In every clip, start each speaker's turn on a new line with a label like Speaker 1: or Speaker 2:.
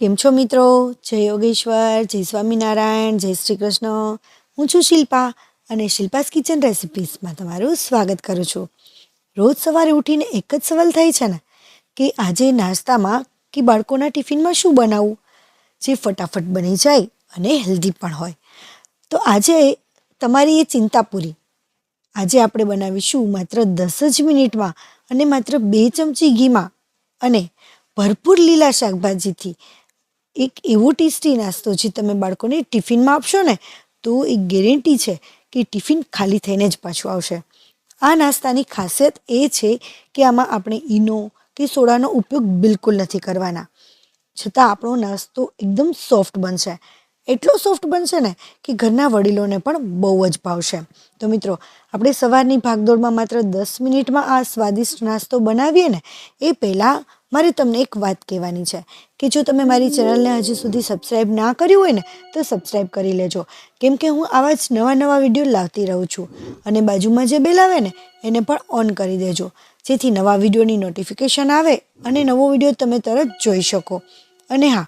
Speaker 1: કેમ છો મિત્રો? જય યોગેશ્વર, જય સ્વામિનારાયણ, જય શ્રી કૃષ્ણ. હું છું શિલ્પા અને શિલ્પાસ કિચન રેસિપીસમાં તમારું સ્વાગત કરું છું. રોજ સવારે ઉઠીને એક જ સવાલ થાય છે ને, કે આજે નાસ્તામાં કે બાળકોના ટિફિનમાં શું બનાવવું જે ફટાફટ બની જાય અને હેલ્ધી પણ હોય. તો આજે તમારી એ ચિંતા પૂરી. આજે આપણે બનાવીશું માત્ર દસ જ મિનિટમાં અને માત્ર બે ચમચી ઘીમાં અને ભરપૂર લીલા શાકભાજીથી એક એવો ટેસ્ટી નાસ્તો જે તમે બાળકોને ટિફિનમાં આપશો ને, તો એ ગેરંટી છે કે ટિફિન ખાલી થઈને જ પાછું આવશે. આ નાસ્તાની ખાસિયત એ છે કે આમાં આપણે ઈનો કે સોડાનો ઉપયોગ બિલકુલ નથી કરવાના. છતાં આપણો નાસ્તો એકદમ સોફ્ટ બનશે. એટલો સોફ્ટ બનશે ને કે ઘરના વડીલોને પણ બહુ જ ભાવશે. તો મિત્રો, આપણે સવારની ભાગદોડમાં માત્ર દસ મિનિટમાં આ સ્વાદિષ્ટ નાસ્તો બનાવીએ ને, એ પહેલાં મારે તમને એક વાત કહેવાની છે કે જો તમે મારી ચેનલને હજી સુધી સબસ્ક્રાઈબ ના કર્યું હોય ને, તો સબસ્ક્રાઈબ કરી લેજો. કેમ કે હું આવા જ નવા નવા વીડિયો લાવતી રહું છું અને બાજુમાં જે બેલ આવે ને, એને પણ ઓન કરી દેજો. જેથી નવા વિડીયોની નોટિફિકેશન આવે અને નવો વીડિયો તમે તરત જોઈ શકો. અને હા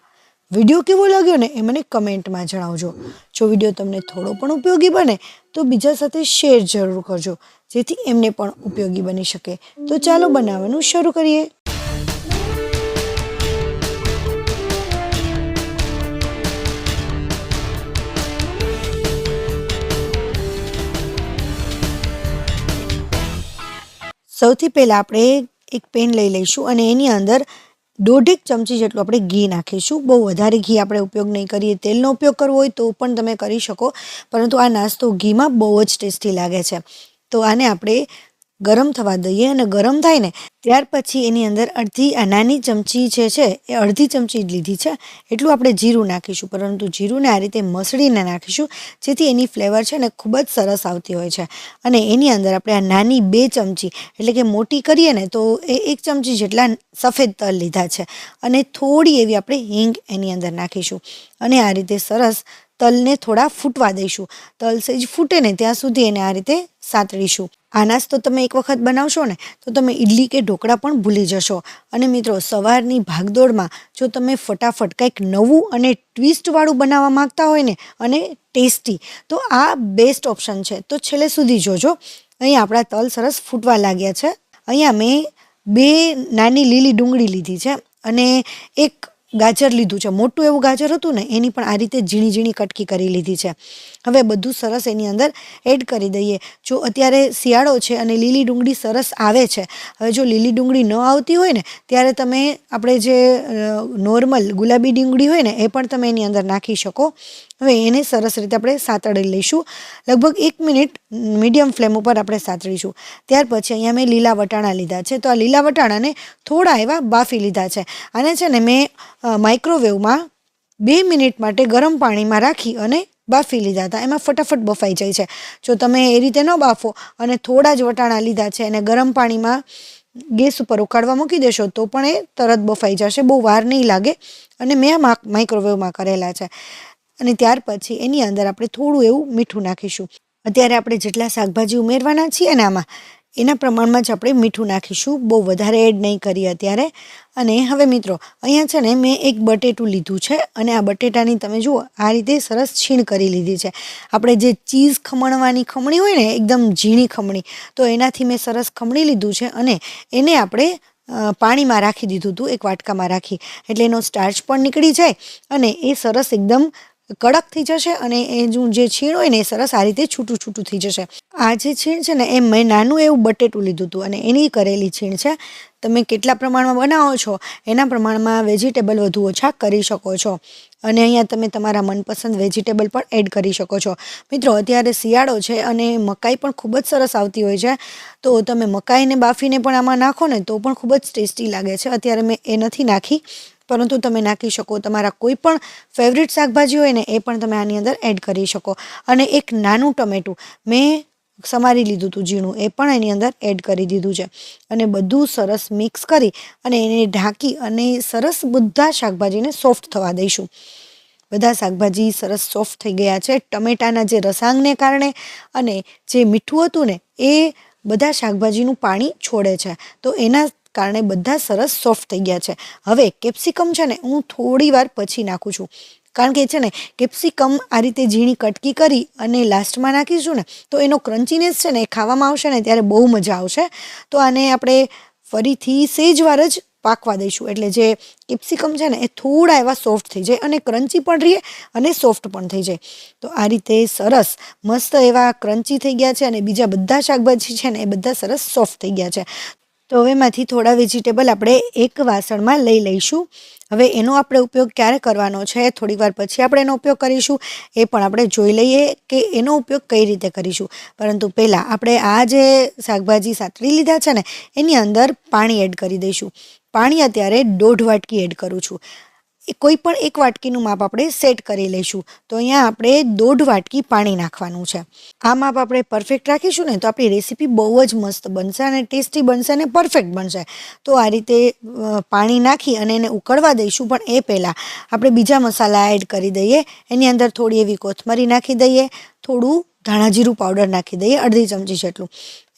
Speaker 1: વીડિયો કેવો લાગ્યો ને, એ મને કમેન્ટમાં જણાવજો. જો વીડિયો તમને થોડો પણ ઉપયોગી બને, તો બીજા સાથે શેર જરૂર કરજો, જેથી એમને પણ ઉપયોગી બની શકે. તો ચાલો બનાવવાનું શરૂ કરીએ. સૌથી પહેલાં આપણે એક પેન લઈ લઈશું અને એની અંદર દોઢેક ચમચી જેટલું આપણે ઘી નાખીશું. બહુ વધારે ઘી આપણે ઉપયોગ નહીં કરીએ. તેલનો ઉપયોગ કરવો હોય તો પણ તમે કરી શકો. પરંતુ આ નાસ્તો ઘીમાં બહુ જ ટેસ્ટી લાગે છે. તો આને આપણે ગરમ થવા દઈએ અને ગરમ થાય ને, ત્યાર પછી એની અંદર અડધી, આ નાની ચમચી જે છે, એ અડધી ચમચી લીધી છે. એટલું આપણે જીરું નાખીશું. પરંતુ જીરુંને આ રીતે મસળીને નાખીશું, જેથી એની ફ્લેવર છે ને ખૂબ જ સરસ આવતી હોય છે. અને એની અંદર આપણે આ નાની બે ચમચી, એટલે કે મોટી કરીએ ને, તો એ એક ચમચી જેટલા સફેદ તલ લીધા છે. અને થોડી એવી આપણે હિંગ એની અંદર નાખીશું. અને આ રીતે સરસ તલને થોડા ફૂટવા દઈશું. તલ સહેજ ફૂટે ને ત્યાં સુધી એને આ રીતે સાતળીશું આનાસ તો તમે એક વખત બનાવશો ને, તો તમે ઇડલી કે ઢોકળા પણ ભૂલી જશો. અને મિત્રો, સવારની ભાગદોડમાં જો તમે ફટાફટ કંઈક નવું અને ટ્વિસ્ટવાળું બનાવવા માંગતા હોય ને, અને ટેસ્ટી, તો આ બેસ્ટ ઓપ્શન છે. તો છેલ્લે સુધી જોજો. અહીં આપણા તલ સરસ ફૂટવા લાગ્યા છે. અહીંયા મેં બે નાની લીલી ડુંગળી લીધી છે. અને એક ગાજર લીધું છે. મોટું એવું ગાજર હતું ને, એની પણ આ રીતે ઝીણી ઝીણી કટકી કરી લીધી છે. હવે બધું સરસ એની અંદર એડ કરી દઈએ. જો અત્યારે શિયાળો છે અને લીલી ડુંગળી સરસ આવે છે, હવે જો લીલી ડુંગળી ન આવતી હોય ને, ત્યારે તમે આપણે જે નોર્મલ ગુલાબી ડુંગળી હોય ને, એ પણ તમે એની અંદર નાખી શકો. હવે એને સરસ રીતે આપણે સાતળી લઈશું. લગભગ એક મિનિટ મીડિયમ ફ્લેમ ઉપર આપણે સાતળીશું. ત્યાર પછી અહીંયા મેં લીલા વટાણા લીધા છે. તો આ લીલા વટાણાને થોડા એવા બાફી લીધા છે. અને છે ને મેં માઇક્રોવેવમાં બે મિનિટ માટે ગરમ પાણીમાં રાખી અને બાફી લીધા હતા. એમાં ફટાફટ બફાઈ જાય છે. જો તમે એ રીતે ન બાફો અને થોડા જ વટાણા લીધા છે અને ગરમ પાણીમાં ગેસ ઉપર ઉકાળવા મૂકી દેશો તો પણ એ તરત બફાઈ જશે. બહુ વાર નહીં લાગે. અને મેં આ માઇક્રોવેવમાં કરેલા છે. અને ત્યાર પછી એની અંદર આપણે થોડું એવું મીઠું નાખીશું. અત્યારે આપણે જેટલા શાકભાજી ઉમેરવાના છીએ ને આમાં એના પ્રમાણમાં જ આપણે મીઠું નાખીશું. બહુ વધારે એડ નહીં કરીએ અત્યારે. અને હવે મિત્રો, અહીંયા છે ને મેં એક બટેટું લીધું છે અને આ બટેટાની તમે જુઓ, આ રીતે સરસ છીણ કરી લીધી છે. આપણે જે ચીઝ ખમણવાની ખમણી હોય ને, એકદમ ઝીણી ખમણી, તો એનાથી મેં સરસ ખમણી લીધું છે અને એને આપણે પાણીમાં રાખી દીધું હતું, એક વાટકામાં રાખી. એટલે એનો સ્ટાર્ચ પણ નીકળી જાય અને એ સરસ એકદમ કડક થઈ જશે અને એ જે છીણ હોય ને એ સરસ આ રીતે છૂટું છૂટું થઈ જશે. આ જે છીણ છે ને એ મેં નાનું એવું બટેટું લીધું હતું અને એની કરેલી છીણ છે. તમે કેટલા પ્રમાણમાં બનાવો છો, એના પ્રમાણમાં વેજીટેબલ વધુ ઓછા કરી શકો છો. અને અહીંયા તમે તમારા મનપસંદ વેજીટેબલ પણ એડ કરી શકો છો. મિત્રો, અત્યારે શિયાળો છે અને મકાઈ પણ ખૂબ જ સરસ આવતી હોય છે. તો તમે મકાઈને બાફીને પણ આમાં નાખો ને, તો પણ ખૂબ જ ટેસ્ટી લાગે છે. અત્યારે મેં એ નથી નાખી. પરંતુ તમે નાખી શકો, તમારા કોઈ પણ ફેવરિટ શાકભાજી હોય ને એ પણ તમે આની અંદર એડ કરી શકો. અને એક નાનું ટમેટું મેં સમારી લીધું હતું ઝીણું, એ પણ એની અંદર એડ કરી દીધું છે. અને બધું સરસ મિક્સ કરી અને એને ઢાંકી અને સરસ બધા શાકભાજીને સોફ્ટ થવા દઈશું. બધા શાકભાજી સરસ સોફ્ટ થઈ ગયા છે. ટમેટાના જે રસાંગને કારણે અને જે મીઠું હતું ને, એ બધા શાકભાજીનું પાણી છોડે છે. તો એના કારણે બધા સરસ સોફ્ટ થઈ ગયા છે. હવે કેપ્સિકમ છે ને હું થોડી વાર પછી નાખું છું. કારણ કે છે ને કેપ્સિકમ આ રીતે ઝીણી કટકી કરી અને લાસ્ટમાં નાખીશું ને, તો એનો ક્રન્ચીનેસ છે ને એ ખાવામાં આવશે ને ત્યારે બહુ મજા આવશે. તો આને આપણે ફરીથી સેજવાર જ પાકવા દઈશું. એટલે જે કેપ્સિકમ છે ને એ થોડા એવા સોફ્ટ થઈ જાય અને ક્રન્ચી પણ રહીએ અને સોફ્ટ પણ થઈ જાય. તો આ રીતે સરસ, મસ્ત એવા ક્રન્ચી થઈ ગયા છે અને બીજા બધા શાકભાજી છે ને એ બધા સરસ સોફ્ટ થઈ ગયા છે. તો હવે એમાંથી થોડા વેજીટેબલ આપણે એક વાસણમાં લઈ લઈશું. હવે એનો આપણે ઉપયોગ ક્યારે કરવાનો છે? થોડીક વાર પછી આપણે એનો ઉપયોગ કરીશું. એ પણ આપણે જોઈ લઈએ કે એનો ઉપયોગ કઈ રીતે કરીશું. પરંતુ પહેલાં આપણે આ જે શાકભાજી સાતરી લીધા છે ને, એની અંદર પાણી એડ કરી દઈશું. પાણી અત્યારે દોઢ વાટકી એડ કરું છું. એ કોઈ પણ એક વાટકીનું માપ આપણે સેટ કરી લઈશું. તો અહીંયા આપણે દોઢ વાટકી પાણી નાખવાનું છે. આ માપ આપણે પરફેક્ટ રાખીશું ને તો આપણી રેસીપી બહુ જ મસ્ત બનશે અને ટેસ્ટી બનશે અને પરફેક્ટ બનશે. તો આ રીતે પાણી નાખી અને એને ઉકળવા દઈશું પણ એ પહેલાં. આપણે બીજા મસાલા એડ કરી દઈએ. એની અંદર થોડી એવી કોથમરી નાખી દઈએ. થોડું ધાણા જીરું પાવડર નાખી દઈએ, અડધી ચમચી જેટલું.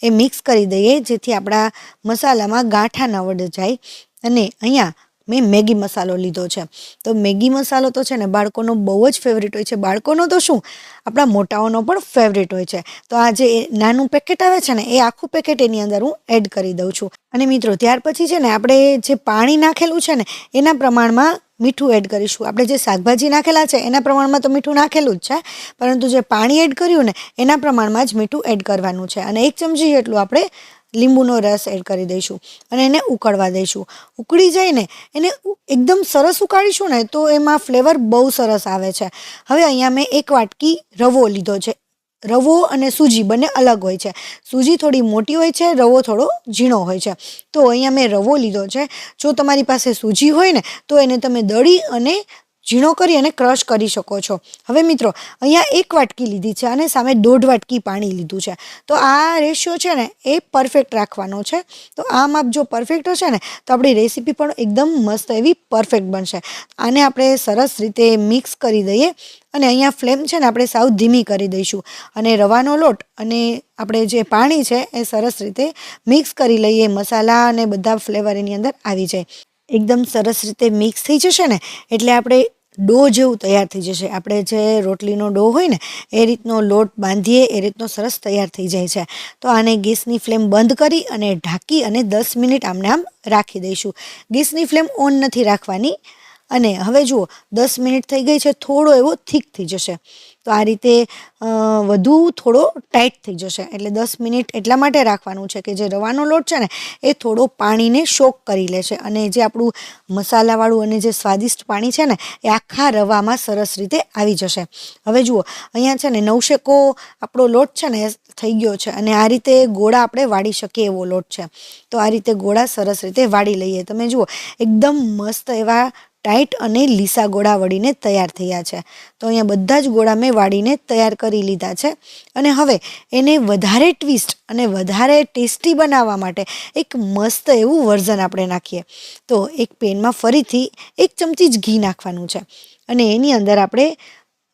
Speaker 1: એ મિક્સ કરી દઈએ જેથી આપણા મસાલામાં ગાંઠા ન વડ જાય. અને અહીંયા મેં મેગી મસાલો લીધો છે. તો મેગી મસાલો તો છે ને બાળકોનો બહુ જ ફેવરેટ હોય છે. બાળકોનો તો શું? આપણા મોટાઓનો પણ ફેવરેટ હોય છે. તો આ જે નાનું પેકેટ આવે છે ને, એ આખું પેકેટ એની અંદર હું એડ કરી દઉં છું. અને મિત્રો, ત્યાર પછી છે ને, આપણે જે પાણી નાખેલું છે ને, એના પ્રમાણમાં મીઠું એડ કરીશું. આપણે જે શાકભાજી નાખેલા છે, એના પ્રમાણમાં તો મીઠું નાખેલું જ છે. પરંતુ જે પાણી એડ કર્યું ને, એના પ્રમાણમાં જ મીઠું એડ કરવાનું છે. અને એક ચમચી જેટલું આપણે લીંબુનો રસ એડ કરી દઈશું અને એને ઉકળવા દઈશું. ઉકળી જાય એને એકદમ સરસ ઉકાળીશું ને તો એમાં ફ્લેવર બહુ સરસ આવે છે. હવે અહીંયા મેં એક વાટકી રવો લીધો છે. રવો અને સૂજી બંને અલગ હોય છે. સૂજી થોડી મોટી હોય છે, રવો થોડો ઝીણો હોય છે. તો અહીંયા મેં રવો લીધો છે. જો તમારી પાસે સૂજી હોય ને તો એને તમે દળી અને ઝીણો કરી અને ક્રશ કરી શકો છો. હવે મિત્રો, અહીંયા એક વાટકી લીધી છે અને સામે દોઢ વાટકી પાણી લીધું છે. તો આ રેશિયો છે ને, એ પરફેક્ટ રાખવાનો છે. તો આ માપ જો પરફેક્ટ હશે ને, તો આપણી રેસીપી પણ એકદમ મસ્ત એવી પરફેક્ટ બનશે. આને આપણે સરસ રીતે મિક્સ કરી દઈએ અને અહીંયા ફ્લેમ છે ને, આપણે સાવ ધીમી કરી દઈશું. અને રવાનો લોટ અને આપણે જે પાણી છે, એ સરસ રીતે મિક્સ કરી લઈએ. મસાલા અને બધા ફ્લેવર એની અંદર આવી જાય. એકદમ સરસ રીતે મિક્સ થઈ જશે ને, એટલે આપણે ડો જેવું તૈયાર થઈ જશે. આપણે જે રોટલીનો ડો હોય ને, એ રીતનો લોટ બાંધીએ, એ રીતનો સરસ તૈયાર થઈ જાય છે. તો આને ગેસની ફ્લેમ બંધ કરી અને ઢાંકી અને દસ મિનિટ આમને આમ રાખી દઈશું. ગેસની ફ્લેમ ઓન નથી રાખવાની. અને હવે જુઓ, દસ મિનિટ થઈ ગઈ છે, થોડો એવો થીક થઈ જશે. તો આ રીતે વધુ થોડો ટાઈટ થઈ જશે. એટલે દસ મિનિટ એટલા માટે રાખવાનું છે કે જે રવાનો લોટ છે ને, એ થોડો પાણીને શોક કરી લે છે. અને જે આપણું મસાલાવાળું અને જે સ્વાદિષ્ટ પાણી છે ને, એ આખા રવામાં સરસ રીતે આવી જશે. હવે જુઓ, અહીંયા છે ને નવશેકો આપણો લોટ છે ને, થઈ ગયો છે. અને આ રીતે ગોળા આપણે વાળી શકીએ એવો લોટ છે. તો આ રીતે ગોળા સરસ રીતે વાળી લઈએ. તમે જુઓ, એકદમ મસ્ત એવા ટાઈટ અને લીસા ગોળા વળીને તૈયાર થયા છે. તો અહીંયા બધા જ ગોળા મેં વાળીને તૈયાર કરી લીધા છે. અને હવે એને વધારે ટ્વિસ્ટ અને વધારે ટેસ્ટી બનાવવા માટે એક મસ્ત એવું વર્ઝન આપણે નાખીએ. તો એક પેનમાં ફરીથી એક ચમચી જ ઘી નાખવાનું છે. અને એની અંદર આપણે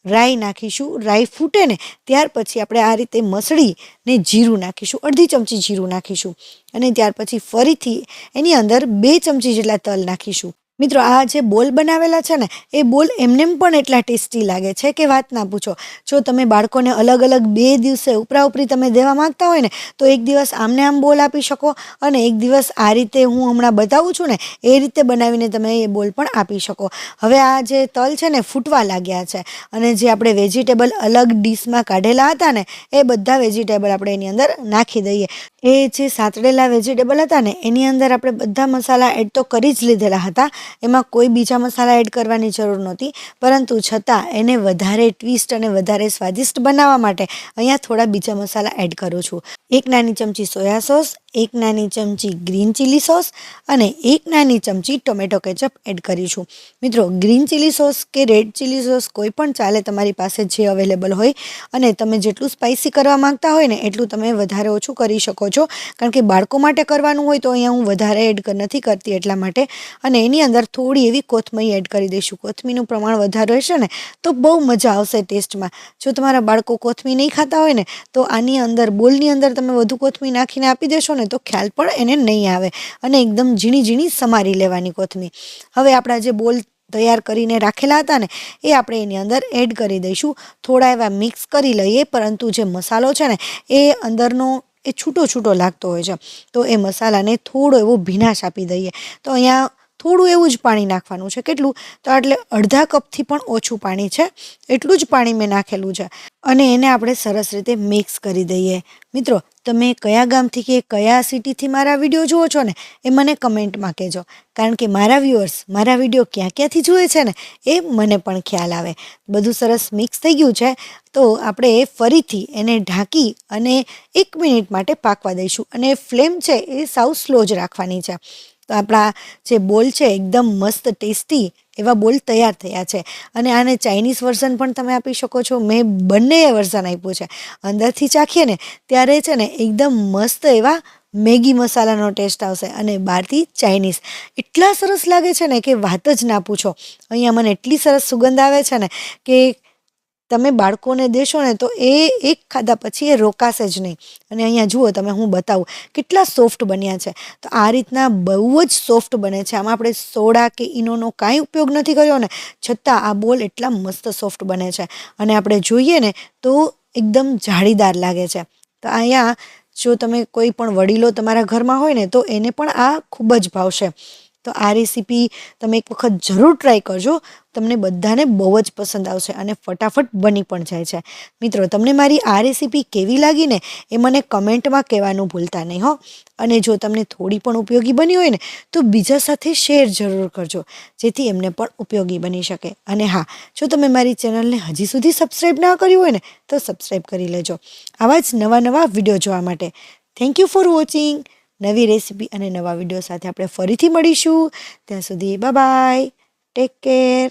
Speaker 1: રાઈ નાખીશું. રાઈ ફૂટે ને ત્યાર પછી આપણે આ રીતે મસળીને જીરું નાખીશું. અડધી ચમચી જીરું નાખીશું. અને ત્યાર પછી ફરીથી એની અંદર બે ચમચી જેટલા તલ નાખીશું. મિત્રો, આ જે બોલ બનાવેલા છે ને, એ બોલ એમનેમ પણ એટલા ટેસ્ટી લાગે છે કે વાત ના પૂછો. જો તમે બાળકોને અલગ અલગ બે દિવસે ઉપરા ઉપરી તમે દેવા માંગતા હોય ને, તો એક દિવસ આમને આમ બોલ આપી શકો અને એક દિવસ આ રીતે હું હમણાં બતાવું છું ને, એ રીતે બનાવીને તમે એ બોલ પણ આપી શકો. હવે આ જે તલ છે ને, ફૂટવા લાગ્યા છે અને જે આપણે વેજીટેબલ અલગ ડીશમાં કાઢેલા હતા ને, એ બધા વેજીટેબલ આપણે એની અંદર નાખી દઈએ. એ જે સાતળેલા વેજીટેબલ હતા ને, એની અંદર આપણે બધા મસાલા એડ તો કરી જ લીધેલા હતા. એમાં કોઈ બીજા મસાલા એડ કરવાની જરૂર નહોતી. પરંતુ છતાં એને વધારે ટ્વિસ્ટ અને વધારે સ્વાદિષ્ટ બનાવવા માટે અહીંયા થોડા બીજા મસાલા એડ કરું છું. એક નાની ચમચી સોયા સોસ એક નાની ચમચી ગ્રીન ચીલી સોસ અને એક નાની ચમચી ટોમેટો કેચઅપ એડ કરીશું. મિત્રો, ગ્રીન ચીલી સોસ કે રેડ ચીલી સોસ કોઈ પણ ચાલે તમારી પાસે જે અવેલેબલ હોય અને તમે જેટલું સ્પાઇસી કરવા માંગતા હોય ને એટલું તમે વધારે ઓછું કરી શકો છો. કારણ કે બાળકો માટે કરવાનું હોય તો અહીંયા હું વધારે એડ નથી કરતી એટલા માટે. અને એની અંદર થોડી એવી કોથમી એડ કરી દઈશું. કોથમીનું પ્રમાણ વધારે હશે ને તો બહુ મજા આવશે ટેસ્ટમાં. જો તમારા બાળકો કોથમી નહીં ખાતા હોય ને તો આની અંદર, બોલની અંદર તમે વધુ કોથમી નાખીને આપી દેશો ને ને તો ખ્યાલ પણ એને નહીં આવે અને એકદમ ઝીણી ઝીણી સમારી લેવાની કોથમીર. હવે આપણા જે બોલ તૈયાર કરીને રાખેલા હતા ને, એ આપણે એની અંદર એડ કરી દઈશું. થોડા એવા મિક્સ કરી લઈએ, પરંતુ જે મસાલો છે ને, એ અંદરનો, એ છૂટો છૂટો લાગતો હોય છે. તો એ મસાલાને થોડો એવો ભીનાશ આપી દઈએ. તો અહીંયા થોડું એવું જ પાણી નાખવાનું છે. કેટલું? તો એટલે અડધા કપથી પણ ઓછું પાણી છે. એટલું જ પાણી મેં નાખેલું છે. અને એને આપણે સરસ રીતે મિક્સ કરી દઈએ. મિત્રો, તમે કયા ગામથી કે કયા સિટીથી મારા વીડિયો જુઓ છો ને, એ મને કમેન્ટમાં કહેજો. કારણ કે મારા વ્યૂઅર્સ મારા વીડિયો ક્યાં ક્યાંથી જુએ છે ને, એ મને પણ ખ્યાલ આવે. બધું સરસ મિક્સ થઈ ગયું છે. તો આપણે ફરીથી એને ઢાંકી અને એક મિનિટ માટે પાકવા દઈશું. અને ફ્લેમ છે એ સાવ સ્લો જ રાખવાની છે. તો આપણા જે બોલ છે એકદમ મસ્ત, ટેસ્ટી એવા બોલ તૈયાર થયા છે. અને આને ચાઇનીઝ વર્ઝન પણ તમે આપી શકો છો. મેં બંને વર્ઝન આપ્યું છે. અંદરથી ચાખીએ ને, ત્યારે છે ને એકદમ મસ્ત એવા મેગી મસાલાનો ટેસ્ટ આવશે અને બહારથી ચાઇનીઝ એટલા સરસ લાગે છે ને કે વાત જ ના પૂછો. અહીંયા મને એટલી સરસ સુગંધ આવે છે ને કે તમે બાળકોને દેશો ને તો એ એક ખાધા પછી એ રોકાશે જ નહીં. અને અહીંયા જુઓ તમે, હું બતાવું, કેટલા સોફ્ટ બન્યા છે. તો આ રીતના બહુ જ સોફ્ટ બને છે. આમાં આપણે સોડા કે ઈનોનો કાંઈ ઉપયોગ નથી કર્યો ને, છતાં આ બોલ એટલા મસ્ત સોફ્ટ બને છે. અને આપણે જોઈએ ને, તો એકદમ જાળીદાર લાગે છે. તો અહીંયા જો તમે કોઈ પણ વડીલો તમારા ઘરમાં હોય ને, તો એને પણ આ ખૂબ જ ભાવશે. તો આ રેસીપી તમે એક વખત જરૂર ટ્રાય કરજો. તમને બધાને બહુ જ પસંદ આવશે અને ફટાફટ બની પણ જાય છે. મિત્રો, તમને મારી આ રેસીપી કેવી લાગી ને એ મને કમેન્ટમાં કહેવાનું ભૂલતા નહીં હો. અને જો તમને થોડી પણ ઉપયોગી બની હોય ને, તો બીજા સાથે શેર જરૂર કરજો, જેથી એમને પણ ઉપયોગી બની શકે. અને હા, જો તમે મારી ચેનલને હજી સુધી સબસ્ક્રાઈબ ના કર્યું હોય ને, તો સબસ્ક્રાઈબ કરી લેજો. આવા જ નવા નવા વીડિયો જોવા માટે. થેન્ક યુ ફોર વોચિંગ નવી રેસીપી અને નવા વીડિયો સાથે આપણે ફરીથી મળીશું. ત્યાં સુધી બાય ટેક કેર